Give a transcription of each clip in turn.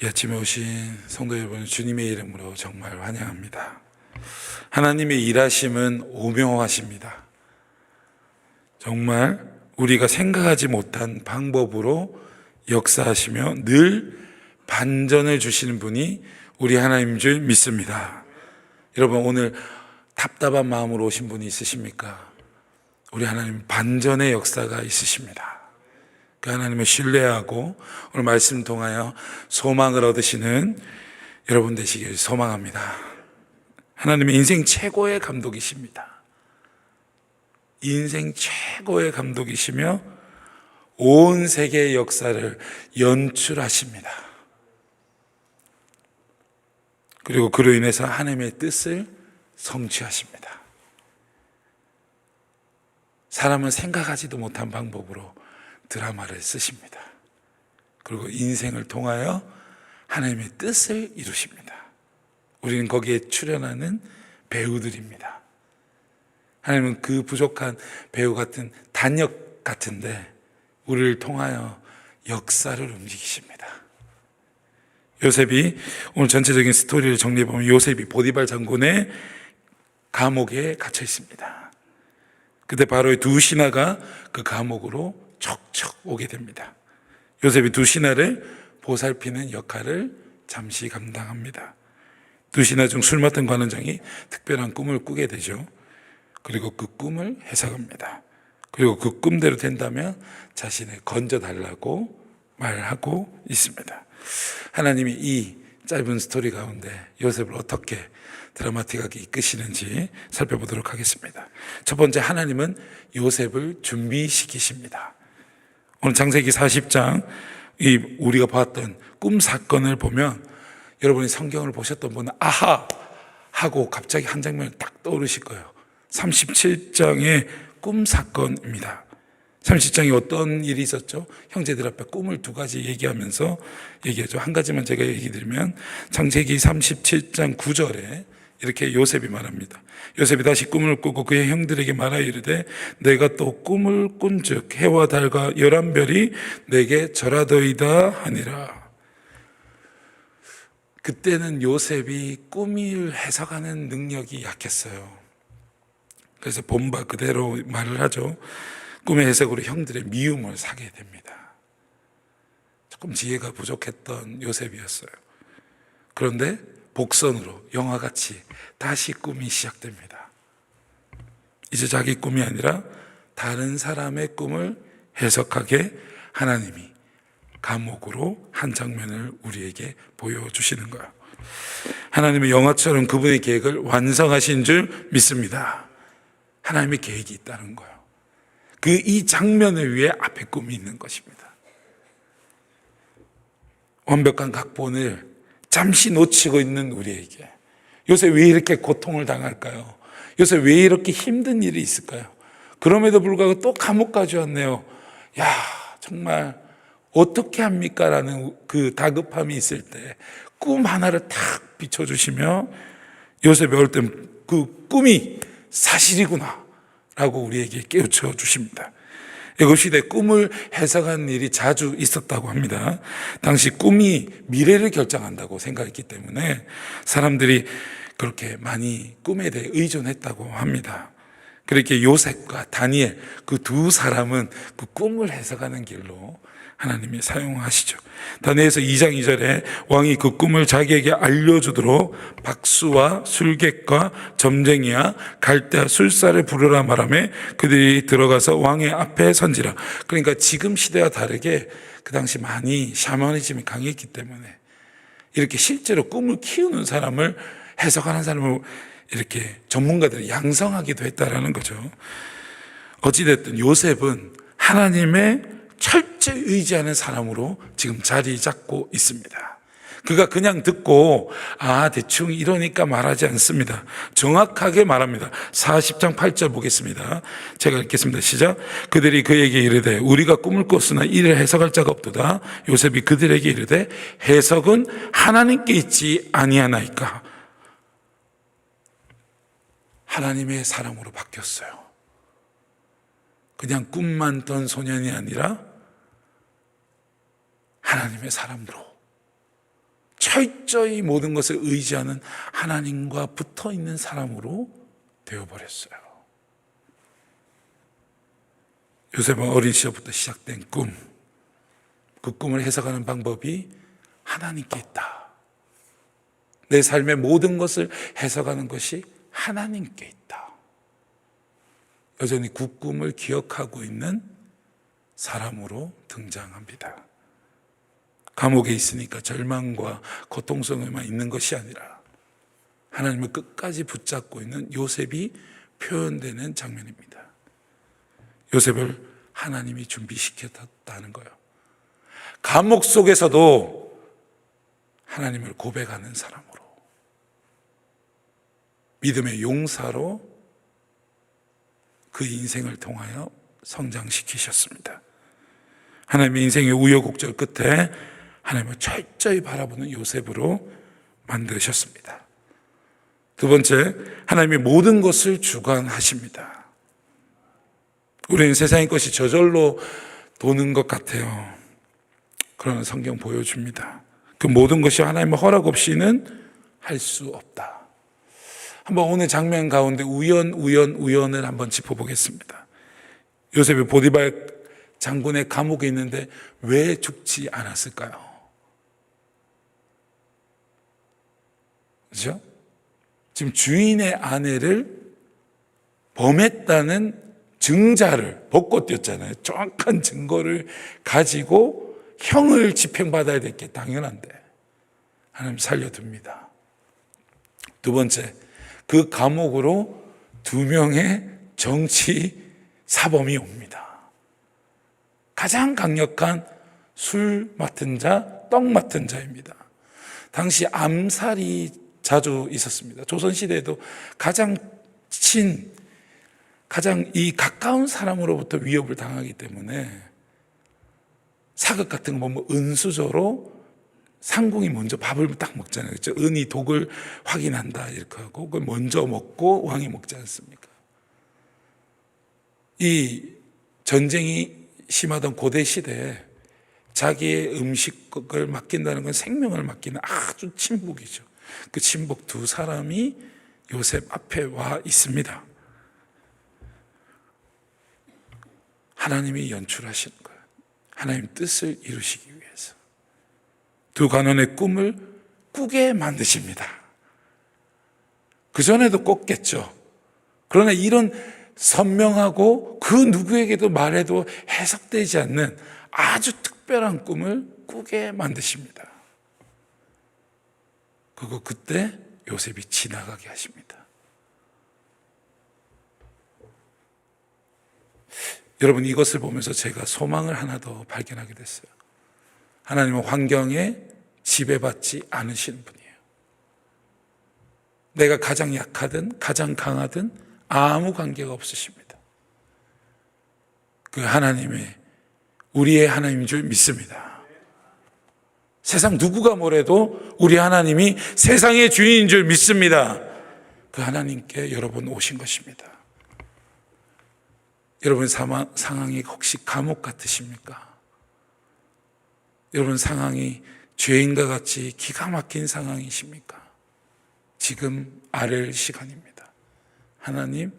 이 아침에 오신 성도 여러분 주님의 이름으로 정말 환영합니다. 하나님의 일하심은 오묘하십니다. 정말 우리가 생각하지 못한 방법으로 역사하시며 늘 반전을 주시는 분이 우리 하나님인 줄 믿습니다. 여러분 오늘 답답한 마음으로 오신 분이 있으십니까? 우리 하나님 반전의 역사가 있으십니다. 그 하나님을 신뢰하고 오늘 말씀 통하여 소망을 얻으시는 여러분 되시길 소망합니다. 하나님의 인생 최고의 감독이십니다. 인생 최고의 감독이시며 온 세계의 역사를 연출하십니다. 그리고 그로 인해서 하나님의 뜻을 성취하십니다. 사람은 생각하지도 못한 방법으로 드라마를 쓰십니다. 그리고 인생을 통하여 하나님의 뜻을 이루십니다. 우리는 거기에 출연하는 배우들입니다. 하나님은 그 부족한 배우 같은 단역 같은데 우리를 통하여 역사를 움직이십니다. 요셉이 오늘 전체적인 스토리를 정리해 보면 요셉이 보디발 장군의 감옥에 갇혀 있습니다. 그때 바로 두 신하가 그 감옥으로 척척 오게 됩니다. 요셉이 두 신하를 보살피는 역할을 잠시 감당합니다. 두 신하 중 술 맡은 관원장이 특별한 꿈을 꾸게 되죠. 그리고 그 꿈을 해석합니다. 그리고 그 꿈대로 된다면 자신을 건져달라고 말하고 있습니다. 하나님이 이 짧은 스토리 가운데 요셉을 어떻게 드라마틱하게 이끄시는지 살펴보도록 하겠습니다. 첫 번째 하나님은 요셉을 준비시키십니다. 오늘 장세기 40장 이 우리가 봤던 꿈 사건을 보면 여러분이 성경을 보셨던 분은 아하 하고 갑자기 한 장면을 딱 떠오르실 거예요. 37장의 꿈 사건입니다. 37장에 어떤 일이 있었죠? 형제들 앞에 꿈을 두 가지 얘기하면서 얘기하죠. 한 가지만 제가 얘기 드리면 창세기 37장 9절에 이렇게 요셉이 말합니다. 요셉이 다시 꿈을 꾸고 그의 형들에게 말하 이르되 내가 또 꿈을 꾼즉 해와 달과 열한 별이 내게 절하더이다 하니라. 그때는 요셉이 꿈을 해석하는 능력이 약했어요. 그래서 본바 그대로 말을 하죠. 꿈의 해석으로 형들의 미움을 사게 됩니다. 조금 지혜가 부족했던 요셉이었어요. 그런데 복선으로 영화같이 다시 꿈이 시작됩니다. 이제 자기 꿈이 아니라 다른 사람의 꿈을 해석하게 하나님이 감옥으로 한 장면을 우리에게 보여주시는 거예요. 하나님의 영화처럼 그분의 계획을 완성하신 줄 믿습니다. 하나님의 계획이 있다는 거예요. 그 이 장면을 위해 앞에 꿈이 있는 것입니다. 완벽한 각본을 잠시 놓치고 있는 우리에게 요새 왜 이렇게 고통을 당할까요? 요새 왜 이렇게 힘든 일이 있을까요? 그럼에도 불구하고 또 감옥까지 왔네요. 야, 정말 어떻게 합니까? 라는 그 다급함이 있을 때 꿈 하나를 탁 비춰주시며 요셉이 올때그 꿈이 사실이구나. 라고 우리에게 깨우쳐 주십니다. 애굽 시대 꿈을 해석하는 일이 자주 있었다고 합니다. 당시 꿈이 미래를 결정한다고 생각했기 때문에 사람들이 그렇게 많이 꿈에 대해 의존했다고 합니다. 그렇게 요셉과 다니엘 그 두 사람은 그 꿈을 해석하는 길로 하나님이 사용하시죠. 다니엘서 2장 2절에 왕이 그 꿈을 자기에게 알려주도록 박수와 술객과 점쟁이와 갈대와 술사를 부르라 말하며 그들이 들어가서 왕의 앞에 선지라. 그러니까 지금 시대와 다르게 그 당시 많이 샤머니즘이 강했기 때문에 이렇게 실제로 꿈을 키우는 사람을 해석하는 사람을 이렇게 전문가들이 양성하기도 했다라는 거죠. 어찌됐든 요셉은 하나님의 철저히 의지하는 사람으로 지금 자리 잡고 있습니다. 그가 그냥 듣고, 아, 대충 이러니까 말하지 않습니다. 정확하게 말합니다. 40장 8절 보겠습니다. 제가 읽겠습니다. 시작. 그들이 그에게 이르되, 우리가 꿈을 꿨으나 이를 해석할 자가 없도다. 요셉이 그들에게 이르되, 해석은 하나님께 있지 아니하나이까. 하나님의 사람으로 바뀌었어요. 그냥 꿈만 던 소년이 아니라 하나님의 사람으로 철저히 모든 것을 의지하는 하나님과 붙어 있는 사람으로 되어버렸어요. 요셉은 어린 시절부터 시작된 꿈, 그 꿈을 해석하는 방법이 하나님께 있다. 내 삶의 모든 것을 해석하는 것이 하나님께 있다. 여전히 그 꿈을 기억하고 있는 사람으로 등장합니다. 감옥에 있으니까 절망과 고통성에만 있는 것이 아니라 하나님을 끝까지 붙잡고 있는 요셉이 표현되는 장면입니다. 요셉을 하나님이 준비시켰다는 거예요. 감옥 속에서도 하나님을 고백하는 사람으로 믿음의 용사로 그 인생을 통하여 성장시키셨습니다. 하나님의 인생의 우여곡절 끝에 하나님을 철저히 바라보는 요셉으로 만드셨습니다. 두 번째, 하나님이 모든 것을 주관하십니다. 우리는 세상의 것이 저절로 도는 것 같아요. 그러나 성경 보여줍니다. 그 모든 것이 하나님의 허락 없이는 할 수 없다. 한번 오늘 장면 가운데 우연, 우연, 우연을 한번 짚어보겠습니다. 요셉이 보디발 장군의 감옥에 있는데 왜 죽지 않았을까요? 그죠? 지금 주인의 아내를 범했다는 증자를 벗고 뛰었잖아요. 정확한 증거를 가지고 형을 집행받아야 될 게 당연한데 하나님 살려둡니다. 두 번째, 그 감옥으로 두 명의 정치 사범이 옵니다. 가장 강력한 술 맡은 자, 떡 맡은 자입니다. 당시 암살이 자주 있었습니다. 조선시대에도 가장 친, 가장 이 가까운 사람으로부터 위협을 당하기 때문에 사극 같은 거 보면 은수저로 상궁이 먼저 밥을 딱 먹잖아요. 그렇죠? 은이 독을 확인한다 이렇게 하고 그걸 먼저 먹고 왕이 먹지 않습니까? 이 전쟁이 심하던 고대 시대에 자기의 음식을 맡긴다는 건 생명을 맡기는 아주 친복이죠. 그 친복 두 사람이 요셉 앞에 와 있습니다. 하나님이 연출하시는 거예요. 하나님 뜻을 이루시기 위해서. 두 간원의 꿈을 꾸게 만드십니다. 그전에도 꿨겠죠. 그러나 이런 선명하고 그 누구에게도 말해도 해석되지 않는 아주 특별한 꿈을 꾸게 만드십니다. 그거 그때 요셉이 지나가게 하십니다. 여러분 이것을 보면서 제가 소망을 하나 더 발견하게 됐어요. 하나님은 환경에 지배받지 않으시는 분이에요. 내가 가장 약하든 가장 강하든 아무 관계가 없으십니다. 그 하나님의 우리의 하나님인 줄 믿습니다. 세상 누구가 뭐래도 우리 하나님이 세상의 주인인 줄 믿습니다. 그 하나님께 여러분 오신 것입니다. 여러분 상황, 상황이 혹시 감옥 같으십니까? 여러분 상황이 죄인과 같이 기가 막힌 상황이십니까? 지금 아랠 시간입니다. 하나님,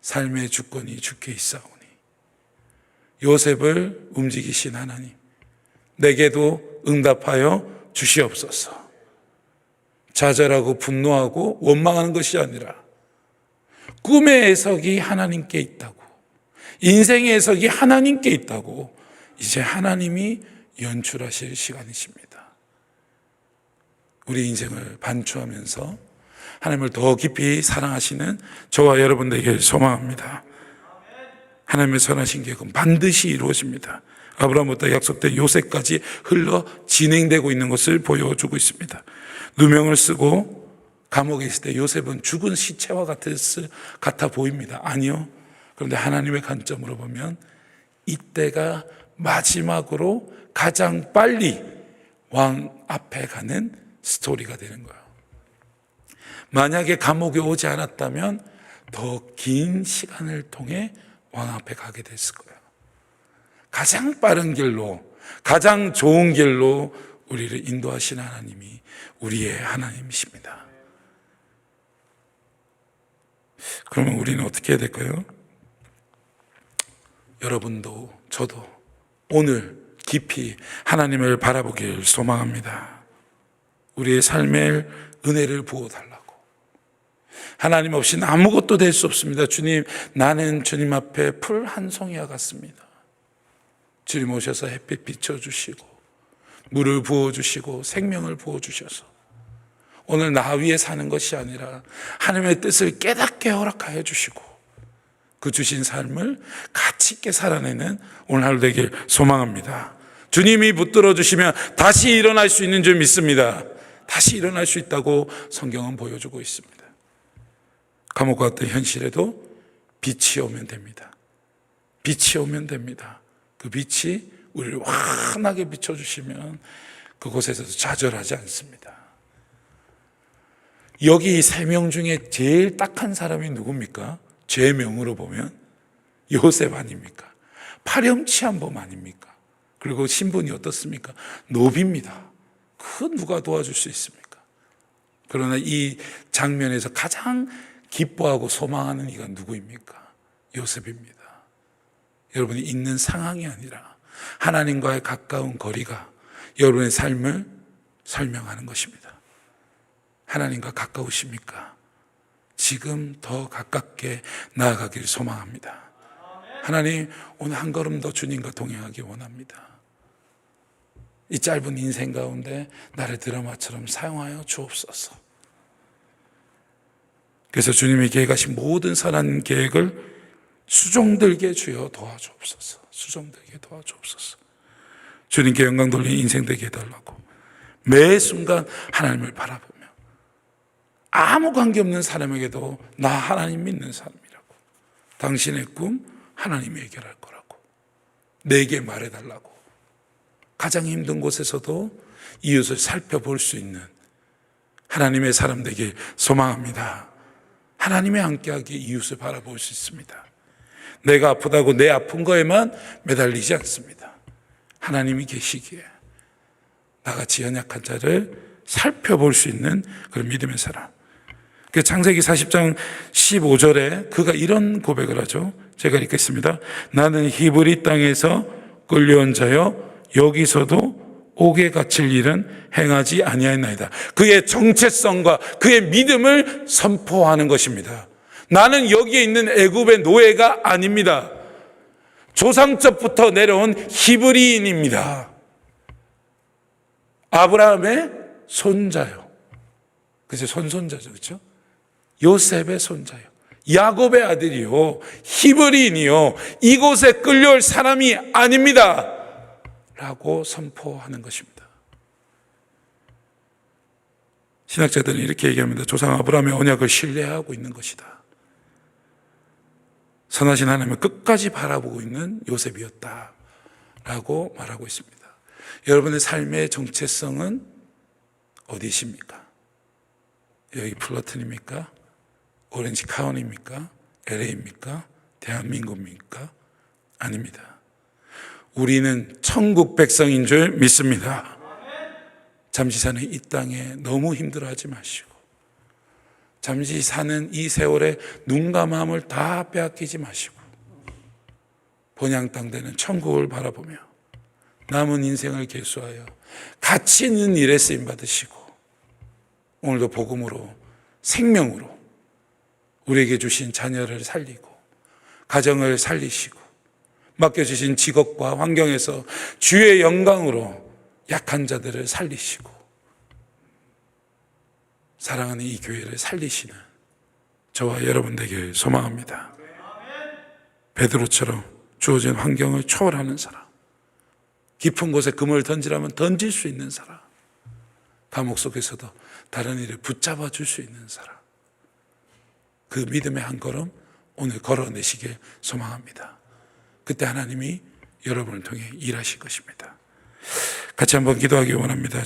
삶의 주권이 주께 있사오니 요셉을 움직이신 하나님, 내게도 응답하여 주시옵소서. 좌절하고 분노하고 원망하는 것이 아니라 꿈의 해석이 하나님께 있다고, 인생의 해석이 하나님께 있다고, 이제 하나님이 연출하실 시간이십니다. 우리 인생을 반추하면서 하나님을 더 깊이 사랑하시는 저와 여러분들에게 소망합니다. 하나님의 선하신 계획은 반드시 이루어집니다. 아브라함부터 약속된 요셉까지 흘러 진행되고 있는 것을 보여주고 있습니다. 누명을 쓰고 감옥에 있을 때 요셉은 죽은 시체와 같았, 같아 보입니다. 아니요. 그런데 하나님의 관점으로 보면 이때가 마지막으로 가장 빨리 왕 앞에 가는 스토리가 되는 거예요. 만약에 감옥에 오지 않았다면 더 긴 시간을 통해 왕 앞에 가게 됐을 거예요. 가장 빠른 길로, 가장 좋은 길로 우리를 인도하시는 하나님이 우리의 하나님이십니다. 그러면 우리는 어떻게 해야 될까요? 여러분도 저도 오늘 깊이 하나님을 바라보길 소망합니다. 우리의 삶에 은혜를 부어달라고. 하나님 없이는 아무것도 될 수 없습니다. 주님, 나는 주님 앞에 풀 한 송이와 같습니다. 주님 오셔서 햇빛 비춰주시고, 물을 부어주시고, 생명을 부어주셔서, 오늘 나 위에 사는 것이 아니라 하나님의 뜻을 깨닫게 허락하여 주시고, 그 주신 삶을 가치 있게 살아내는 오늘 하루 되길 소망합니다. 주님이 붙들어 주시면 다시 일어날 수 있는 줄 믿습니다. 다시 일어날 수 있다고 성경은 보여주고 있습니다. 감옥과 같은 현실에도 빛이 오면 됩니다. 빛이 오면 됩니다. 그 빛이 우리를 환하게 비춰주시면 그곳에서도 좌절하지 않습니다. 여기 세 명 중에 제일 딱한 사람이 누굽니까? 죄명으로 보면 요셉 아닙니까? 파렴치한 범 아닙니까? 그리고 신분이 어떻습니까? 노비입니다. 그 누가 도와줄 수 있습니까? 그러나 이 장면에서 가장 기뻐하고 소망하는 이가 누구입니까? 요셉입니다. 여러분이 있는 상황이 아니라 하나님과의 가까운 거리가 여러분의 삶을 설명하는 것입니다. 하나님과 가까우십니까? 지금 더 가깝게 나아가길 소망합니다. 하나님, 오늘 한 걸음 더 주님과 동행하기 원합니다. 이 짧은 인생 가운데 나를 드라마처럼 사용하여 주옵소서. 그래서 주님이 계획하신 모든 선한 계획을 수종들게 주여 도와주옵소서. 수종들게 도와주옵소서. 주님께 영광 돌린 인생 되게 해달라고. 매 순간 하나님을 바라보며 아무 관계 없는 사람에게도 나 하나님 믿는 사람이라고. 당신의 꿈 하나님이 해결할 거라고. 내게 말해달라고. 가장 힘든 곳에서도 이웃을 살펴볼 수 있는 하나님의 사람 되길 소망합니다. 하나님의 함께하기 이웃을 바라볼 수 있습니다. 내가 아프다고 내 아픈 거에만 매달리지 않습니다. 하나님이 계시기에 나같이 연약한 자를 살펴볼 수 있는 그런 믿음의 사람. 그 창세기 40장 15절에 그가 이런 고백을 하죠. 제가 읽겠습니다. 나는 히브리 땅에서 끌려온 자여 여기서도 옥에 갇힐 일은 행하지 아니하였나이다. 그의 정체성과 그의 믿음을 선포하는 것입니다. 나는 여기에 있는 애굽의 노예가 아닙니다. 조상적부터 내려온 히브리인입니다. 아브라함의 손자요. 그죠? 손손자죠. 그렇죠? 요셉의 손자요. 야곱의 아들이요. 히브리인이요. 이곳에 끌려올 사람이 아닙니다. 라고 선포하는 것입니다. 신학자들은 이렇게 얘기합니다. 조상 아브라함의 언약을 신뢰하고 있는 것이다. 선하신 하나님을 끝까지 바라보고 있는 요셉이었다. 라고 말하고 있습니다. 여러분의 삶의 정체성은 어디십니까? 여기 플러튼입니까? 오렌지 카운입니까? LA입니까? 대한민국입니까? 아닙니다. 우리는 천국 백성인 줄 믿습니다. 잠시 사는 이 땅에 너무 힘들어하지 마시고, 잠시 사는 이 세월에 눈과 마음을 다 빼앗기지 마시고, 본향 땅 되는 천국을 바라보며 남은 인생을 계수하여 가치 있는 일에 쓰임 받으시고, 오늘도 복음으로 생명으로 우리에게 주신 자녀를 살리고, 가정을 살리시고, 맡겨주신 직업과 환경에서 주의 영광으로 약한 자들을 살리시고 사랑하는 이 교회를 살리시는 저와 여러분 되길 소망합니다. 베드로처럼 주어진 환경을 초월하는 사람, 깊은 곳에 금을 던지라면 던질 수 있는 사람, 감옥 속에서도 다른 일을 붙잡아 줄 수 있는 사람, 그 믿음의 한 걸음 오늘 걸어내시길 소망합니다. 그때 하나님이 여러분을 통해 일하실 것입니다. 같이 한번 기도하기 원합니다.